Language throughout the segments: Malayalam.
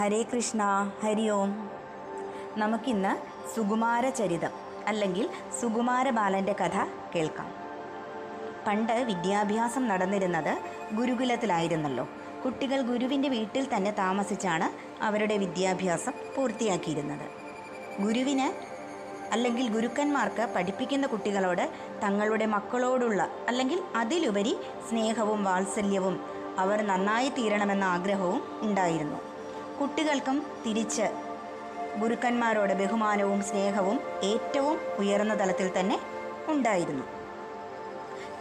ഹരേ കൃഷ്ണ ഹരി ഓം. നമുക്കിന്ന് സുകുമാര ചരിതം അല്ലെങ്കിൽ സുകുമാര ബാലന്റെ കഥ കേൾക്കാം. പണ്ട് വിദ്യാഭ്യാസം നടന്നിരുന്നത് ഗുരുകുലത്തിലായിരുന്നല്ലോ. കുട്ടികൾ ഗുരുവിന്റെ വീട്ടിൽ തന്നെ താമസിച്ചാണ് അവരുടെ വിദ്യാഭ്യാസം പൂർത്തിയാക്കിയിരുന്നത്. ഗുരുവിന് അല്ലെങ്കിൽ ഗുരുക്കന്മാർക്ക് പഠിപ്പിക്കുന്ന കുട്ടികളോട് തങ്ങളുടെ മക്കളോടുള്ള അല്ലെങ്കിൽ അതിലുപരി സ്നേഹവും വാത്സല്യവും അവർ നന്നായി തീരണമെന്ന ആഗ്രഹവും ഉണ്ടായിരുന്നു. കുട്ടികൾക്കും തിരിച്ച് ഗുരുക്കന്മാരോട് ബഹുമാനവും സ്നേഹവും ഏറ്റവും ഉയർന്ന തലത്തിൽ തന്നെ ഉണ്ടായിരുന്നു.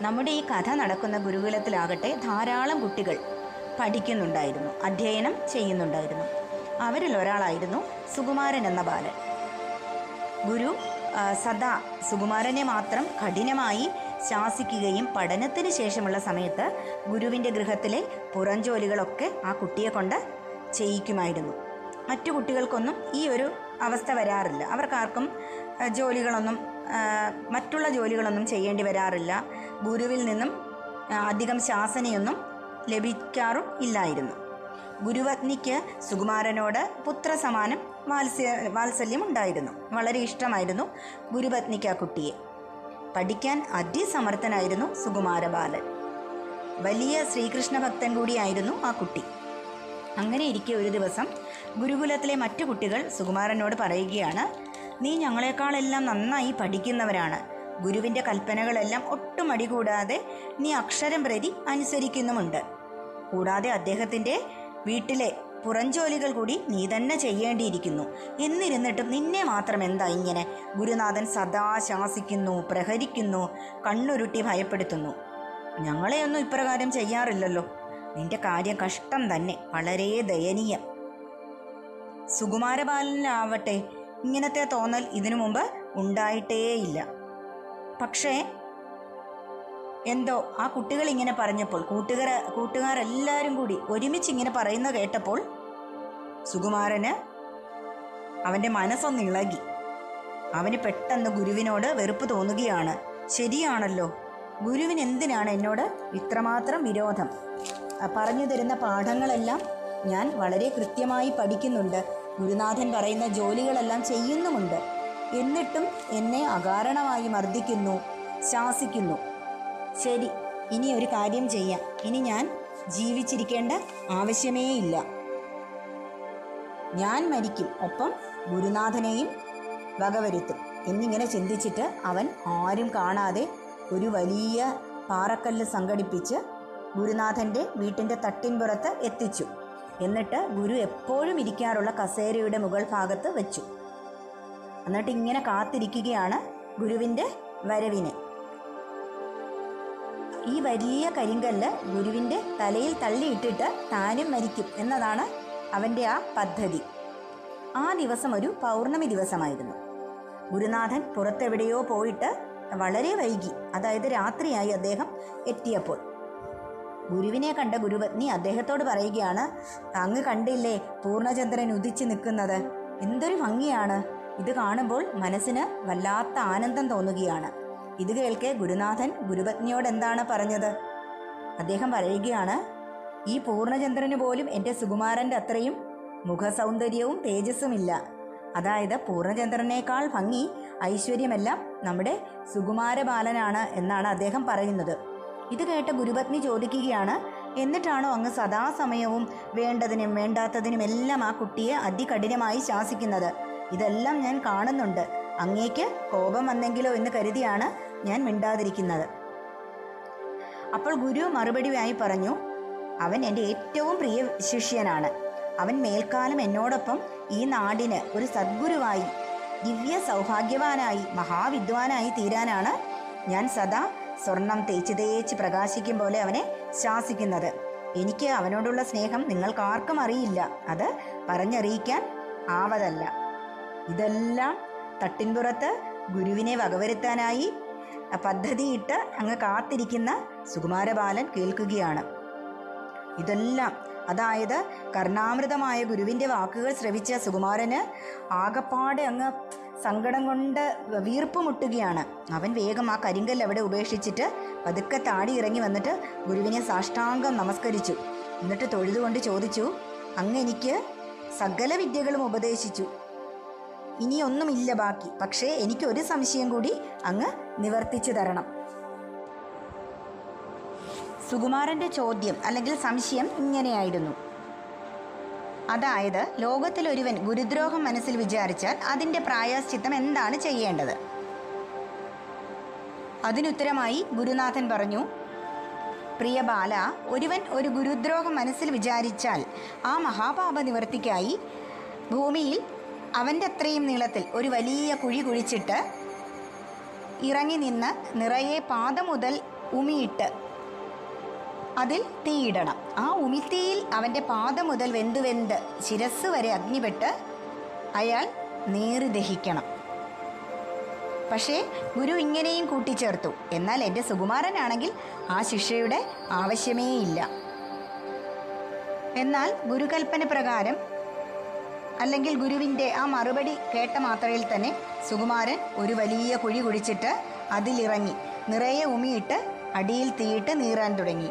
നമ്മുടെ ഈ കഥ നടക്കുന്ന ഗുരുകുലത്തിലാകട്ടെ ധാരാളം കുട്ടികൾ പഠിക്കുന്നുണ്ടായിരുന്നു അധ്യയനം ചെയ്യുന്നുണ്ടായിരുന്നു. അവരിൽ ഒരാളായിരുന്നു സുകുമാരൻ എന്ന ബാലൻ. ഗുരു സദാ സുകുമാരനെ മാത്രം കഠിനമായി ശാസിക്കുകയും പഠനത്തിന് ശേഷമുള്ള സമയത്ത് ഗുരുവിന്റെ ഗൃഹത്തിലെ പുറംജോലികളൊക്കെ ആ കുട്ടിയെ കൊണ്ട് ചെയ്യിക്കുമായിരുന്നു. മറ്റു കുട്ടികൾക്കൊന്നും ഈ ഒരു അവസ്ഥ വരാറില്ല. അവർക്കാർക്കും ജോലികളൊന്നും മറ്റുള്ള ജോലികളൊന്നും ചെയ്യേണ്ടി വരാറില്ല. ഗുരുവിൽ നിന്നും അധികം ശാസനയൊന്നും ലഭിക്കാറും ഇല്ലായിരുന്നു. ഗുരുവത്നിക്ക് സുകുമാരനോട് പുത്രസമാനം വാത്സ്യ വാത്സല്യം ഉണ്ടായിരുന്നു വളരെ ഇഷ്ടമായിരുന്നു ഗുരുപത്നിക്ക് ആ കുട്ടിയെ. പഠിക്കാൻ അതിസമർത്ഥനായിരുന്നു സുകുമാരബാലൻ. വലിയ ശ്രീകൃഷ്ണ ഭക്തൻ കൂടിയായിരുന്നു ആ കുട്ടി. അങ്ങനെ ഇരിക്കെ ഒരു ദിവസം ഗുരുകുലത്തിലെ മറ്റു കുട്ടികൾ സുകുമാരനോട് പറയുകയാണ് നീ ഞങ്ങളെക്കാളെല്ലാം നന്നായി പഠിക്കുന്നവരാണ്. ഗുരുവിന്റെ കൽപ്പനകളെല്ലാം ഒട്ടും അടികൂടാതെ നീ അക്ഷരം പ്രതി അനുസരിക്കുന്നുമുണ്ട്. കൂടാതെ അദ്ദേഹത്തിന്റെ വീട്ടിലെ പുറംജോലികൾ കൂടി നീ തന്നെ ചെയ്യേണ്ടിയിരിക്കുന്നു. എന്നിരുന്നിട്ടും നിന്നെ മാത്രം എന്താ ഇങ്ങനെ? ഗുരുനാഥൻ സദാ ശാസിക്കുന്നു പ്രഹരിക്കുന്നു കണ്ണുരുട്ടി ഭയപ്പെടുത്തുന്നു. ഞങ്ങളെയൊന്നും ഇപ്രകാരം ചെയ്യാറില്ലല്ലോ. നിന്റെ കാര്യം കഷ്ടം തന്നെ. വളരെ ദയനീയം. സുകുമാരബാലനാവട്ടെ ഇങ്ങനത്തെ തോന്നൽ ഇതിനു മുമ്പ് ഉണ്ടായിട്ടേയില്ല. പക്ഷേ എന്തോ ആ കുട്ടികൾ ഇങ്ങനെ പറഞ്ഞപ്പോൾ കൂട്ടുകാര കൂട്ടുകാരെല്ലാവരും കൂടി ഒരുമിച്ച് ഇങ്ങനെ പറയുന്ന കേട്ടപ്പോൾ സുകുമാരന് അവന്റെ മനസ്സൊന്ന് ഇളകി. അവന് പെട്ടെന്ന് ഗുരുവിനോട് വെറുപ്പ് തോന്നുകയാണ്. ശരിയാണല്ലോ. ഗുരുവിന് എന്തിനാണ് എന്നോട് ഇത്രമാത്രം വിരോധം? പറഞ്ഞു തരുന്ന പാഠങ്ങളെല്ലാം ഞാൻ വളരെ കൃത്യമായി പഠിക്കുന്നുണ്ട്. ഗുരുനാഥൻ പറയുന്ന ജോലികളെല്ലാം ചെയ്യുന്നുമുണ്ട്. എന്നിട്ടും എന്നെ അകാരണമായി മർദ്ദിക്കുന്നു ശാസിക്കുന്നു. ശരി ഇനി ഒരു കാര്യം ചെയ്യാം. ഇനി ഞാൻ ജീവിച്ചിരിക്കേണ്ട ആവശ്യമേ ഇല്ല ഞാൻ മരിക്കും ഒപ്പം ഗുരുനാഥനെയും വകവരുത്തും. എന്നിങ്ങനെ ചിന്തിച്ചിട്ട് അവൻ ആരും കാണാതെ ഒരു വലിയ പാറക്കല്ല് സംഘടിപ്പിച്ച് ഗുരുനാഥന്റെ വീട്ടിന്റെ തട്ടിൻപുറത്ത് എത്തിച്ചു. എന്നിട്ട് ഗുരു എപ്പോഴും ഇരിക്കാറുള്ള കസേരയുടെ മുകൾ ഭാഗത്ത് വെച്ചു. എന്നിട്ട് ഇങ്ങനെ കാത്തിരിക്കുകയാണ് ഗുരുവിന്റെ വരവിനെ. ഈ വലിയ കരിങ്കല്ല് ഗുരുവിന്റെ തലയിൽ തള്ളിയിട്ടിട്ട് താനും മരിക്കും എന്നതാണ് അവന്റെ ആ പദ്ധതി. ആ ദിവസം ഒരു പൗർണമി ദിവസമായിരുന്നു. ഗുരുനാഥൻ പുറത്തെവിടെയോ പോയിട്ട് വളരെ വൈകി അതായത് രാത്രിയായി അദ്ദേഹം എത്തിയപ്പോൾ. ഗുരുവിനെ കണ്ട ഗുരുപത്നി അദ്ദേഹത്തോട് പറയുകയാണ് അങ്ങ് കണ്ടില്ലേ പൂർണചന്ദ്രൻ ഉദിച്ചു നിൽക്കുന്നത്? എന്തൊരു ഭംഗിയാണ്. ഇത് കാണുമ്പോൾ മനസ്സിന് വല്ലാത്ത ആനന്ദം തോന്നുകയാണ്. ഇത് കേൾക്കെ ഗുരുനാഥൻ ഗുരുപത്നിയോട് എന്താണ് പറഞ്ഞത്? അദ്ദേഹം പറയുകയാണ് ഈ പൂർണചന്ദ്രന് പോലും എന്റെ സുകുമാരന്റെ അത്രയും മുഖസൗന്ദര്യവും തേജസ്സുമില്ല അതായത് പൂർണചന്ദ്രനേക്കാൾ ഭംഗി ഐശ്വര്യമെല്ലാം നമ്മുടെ സുകുമാരബാലനാണ് എന്നാണ് അദ്ദേഹം പറയുന്നത്. ഇത് കേട്ട ഗുരുപത്നി ചോദിക്കുകയാണ് എന്നിട്ടാണോ അങ്ങ് സദാസമയവും വേണ്ടതിനും വേണ്ടാത്തതിനും എല്ലാം ആ കുട്ടിയെ അതികഠിനമായി ശാസിക്കുന്നത്? ഇതെല്ലാം ഞാൻ കാണുന്നുണ്ട്. അങ്ങേക്ക് കോപം വന്നെങ്കിലോ എന്ന് കരുതിയാണ് ഞാൻ മിണ്ടാതിരിക്കുന്നത്. അപ്പോൾ ഗുരു മറുപടിയായി പറഞ്ഞു അവൻ എന്റെ ഏറ്റവും പ്രിയ ശിഷ്യനാണ്. അവൻ മേൽക്കാലം എന്നോടൊപ്പം ഈ നാടിന് ഒരു സദ്ഗുരുവായി ദിവ്യ സൗഭാഗ്യവാനായി മഹാവിദ്വാനായി തീരാനാണ് ഞാൻ സദാ സ്വർണം തേച്ച് തേച്ച് പ്രകാശിക്കും പോലെ അവനെ ശാസിക്കുന്നത്. എനിക്ക് അവനോടുള്ള സ്നേഹം നിങ്ങൾക്ക് ആർക്കും അറിയില്ല. അത് പറഞ്ഞറിയിക്കാൻ ആവതല്ല. ഇതെല്ലാം തട്ടിൻപുറത്ത് ഗുരുവിനെ വകവരുത്താനായി പദ്ധതിയിട്ട് അങ്ങ് കാത്തിരിക്കുന്ന സുകുമാരബാലൻ കേൾക്കുകയാണ്. ഇതെല്ലാം അതായത് കർണാമൃതമായ ഗുരുവിന്റെ വാക്കുകൾ ശ്രവിച്ച സുകുമാരന് ആകപ്പാടെ അങ്ങ് സങ്കടം കൊണ്ട് വീർപ്പ് മുട്ടുകയാണ് അവൻ വേഗം ആ കരിങ്കല്ല് അവിടെ ഉപേക്ഷിച്ചിട്ട് പതുക്കെ താടി ഇറങ്ങി വന്നിട്ട് ഗുരുവിനെ സാഷ്ടാംഗം നമസ്കരിച്ചു. എന്നിട്ട് തൊഴുതുകൊണ്ട് ചോദിച്ചു അങ്ങ് എനിക്ക് സകല വിദ്യകളും ഉപദേശിച്ചു. ഇനിയൊന്നുമില്ല ബാക്കി. പക്ഷേ എനിക്ക് ഒരു സംശയം കൂടി അങ്ങ് നിവർത്തിച്ചു തരണം. സുകുമാരന്റെ ചോദ്യം അല്ലെങ്കിൽ സംശയം ഇങ്ങനെയായിരുന്നു. അതായത് ലോകത്തിലൊരുവൻ ഗുരുദ്രോഹം മനസ്സിൽ വിചാരിച്ചാൽ അതിന്റെ പ്രായശ്ചിത്തം എന്താണ് ചെയ്യേണ്ടത്? അതിനുത്തരമായി ഗുരുനാഥൻ പറഞ്ഞു പ്രിയ ബാല ഒരുവൻ ഒരു ഗുരുദ്രോഹം മനസ്സിൽ വിചാരിച്ചാൽ ആ മഹാപാപ നിവർത്തിക്കായി ഭൂമിയിൽ അവന്റെ അത്രയും നീളത്തിൽ ഒരു വലിയ കുഴി കുഴിച്ചിട്ട് ഇറങ്ങി നിന്ന് നിറയെ പാത മുതൽ ഉമിയിട്ട് അതിൽ തീയിടണം. ആ ഉമിത്തിയിൽ അവന്റെ പാദം മുതൽ വെന്ത് വെന്ത് ശിരസ് വരെ അഗ്നിപെട്ട് അയാൾ നേറി ദഹിക്കണം. പക്ഷേ ഗുരു ഇങ്ങനെയും കൂട്ടിച്ചേർത്തു. എന്നാൽ എന്റെ സുകുമാരനാണെങ്കിൽ ആ ശിക്ഷയുടെ ആവശ്യമേ ഇല്ല. എന്നാൽ ഗുരുകൽപ്പന പ്രകാരം അല്ലെങ്കിൽ ഗുരുവിന്റെ ആ മറുപടി കേട്ട മാത്രയിൽ തന്നെ സുകുമാരൻ ഒരു വലിയ കുഴി കുഴിച്ചിട്ട് അതിലിറങ്ങി. നിറയെ ഉമിയിട്ട് അടിയിൽ തീയിട്ട് നീറാൻ തുടങ്ങി.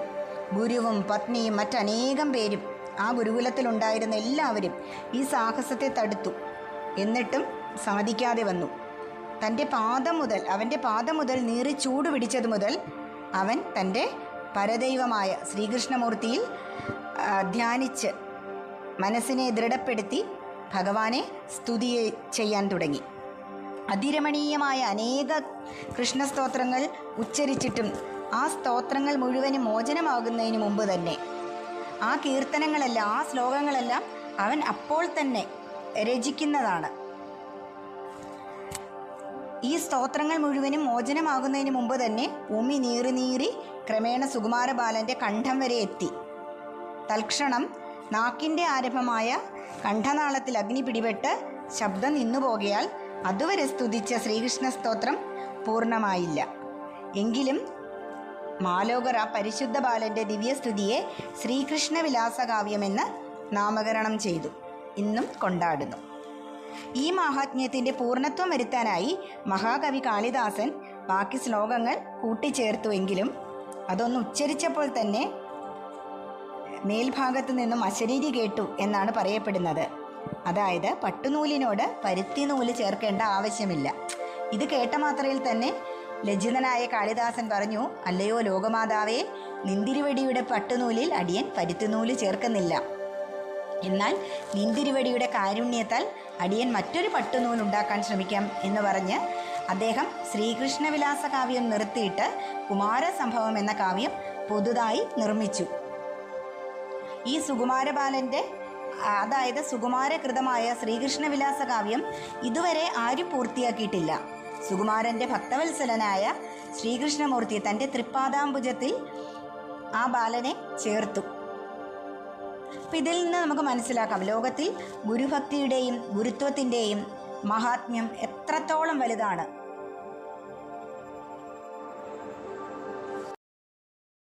ഗുരുവും പത്നിയും മറ്റനേകം പേരും ആ ഗുരുകുലത്തിലുണ്ടായിരുന്ന എല്ലാവരും ഈ സാഹസത്തെ തടുത്തു. എന്നിട്ടും സാധിക്കാതെ വന്നു. തന്റെ പാദം മുതൽ അവന്റെ പാദം മുതൽ നീറി ചൂട് പിടിച്ചത് മുതൽ അവൻ തന്റെ പരദൈവമായ ശ്രീകൃഷ്ണമൂർത്തിയിൽ ധ്യാനിച്ച് മനസ്സിനെ ദൃഢപ്പെടുത്തി ഭഗവാനെ സ്തുതി ചെയ്യാൻ തുടങ്ങി. അതിരമണീയമായ അനേക കൃഷ്ണസ്തോത്രങ്ങൾ ഉച്ചരിച്ചിട്ടും ആ സ്തോത്രങ്ങൾ മുഴുവനും മോചനമാകുന്നതിന് മുമ്പ് തന്നെ. ആ കീർത്തനങ്ങളെല്ലാം ആ ശ്ലോകങ്ങളെല്ലാം അവൻ അപ്പോൾ തന്നെ രചിക്കുന്നതാണ്. ഈ സ്തോത്രങ്ങൾ മുഴുവനും മോചനമാകുന്നതിന് മുമ്പ് തന്നെ ഉമി നീറി നീറി ക്രമേണ സുകുമാരബാലന്റെ കണ്ഠം വരെ എത്തി. തൽക്ഷണം നാക്കിന്റെ ആരംഭമായ കണ്ഠനാളത്തിൽ അഗ്നി പിടിപെട്ട് ശബ്ദം നിന്നുപോകയാൽ അതുവരെ സ്തുതിച്ച ശ്രീകൃഷ്ണ സ്തോത്രം പൂർണമായില്ല. എങ്കിലും മാലോകർ ആ പരിശുദ്ധ ബാലന്റെ ദിവ്യസ്തുതിയെ ശ്രീകൃഷ്ണ വിലാസകാവ്യമെന്ന് നാമകരണം ചെയ്തു. ഇന്നും കൊണ്ടാടുന്നു. ഈ മാഹാത്മ്യത്തിന്റെ പൂർണത്വം വരുത്താനായി മഹാകവി കാളിദാസൻ ബാക്കി ശ്ലോകങ്ങൾ കൂട്ടിച്ചേർത്തുവെങ്കിലും അതൊന്ന് ഉച്ചരിച്ചപ്പോൾ തന്നെ മേൽഭാഗത്തു നിന്നും അശരീരി കേട്ടു എന്നാണ് പറയപ്പെടുന്നത്. അതായത് പട്ടുനൂലിനോട് പരുത്തി നൂൽ ചേർക്കേണ്ട ആവശ്യമില്ല. ഇത് കേട്ട മാത്രയിൽ തന്നെ ലജ്ജിതനായ കാളിദാസൻ പറഞ്ഞു അല്ലയോ ലോകമാതാവേ നിന്തിരിവടിയുടെ പട്ടുനൂലിൽ അടിയൻ പരുത്തുനൂൽ ചേർക്കുന്നില്ല. എന്നാൽ നിന്തിരിവടിയുടെ കാരുണ്യത്താൽ അടിയൻ മറ്റൊരു പട്ടുനൂൽ ഉണ്ടാക്കാൻ ശ്രമിക്കാം എന്ന് പറഞ്ഞ് അദ്ദേഹം ശ്രീകൃഷ്ണവിലാസ കാവ്യം നിർത്തിയിട്ട് കുമാരസംഭവം എന്ന കാവ്യം പുതുതായി നിർമ്മിച്ചു. ഈ സുകുമാരബാലന്റെ അതായത് സുകുമാരകൃതമായ ശ്രീകൃഷ്ണവിലാസ കാവ്യം ഇതുവരെ ആരും പൂർത്തിയാക്കിയിട്ടില്ല. സുകുമാരന്റെ ഭക്തവത്സലനായ ശ്രീകൃഷ്ണമൂർത്തി തന്റെ തൃപ്പാദാംബുജത്തിൽ ആ ബാലനെ ചേർത്തു. അപ്പം ഇതിൽ നിന്ന് നമുക്ക് മനസ്സിലാക്കാം. ലോകത്തിൽ ഗുരുഭക്തിയുടെയും ഗുരുത്വത്തിന്റെയും മഹാത്മ്യം എത്രത്തോളം വലുതാണ്.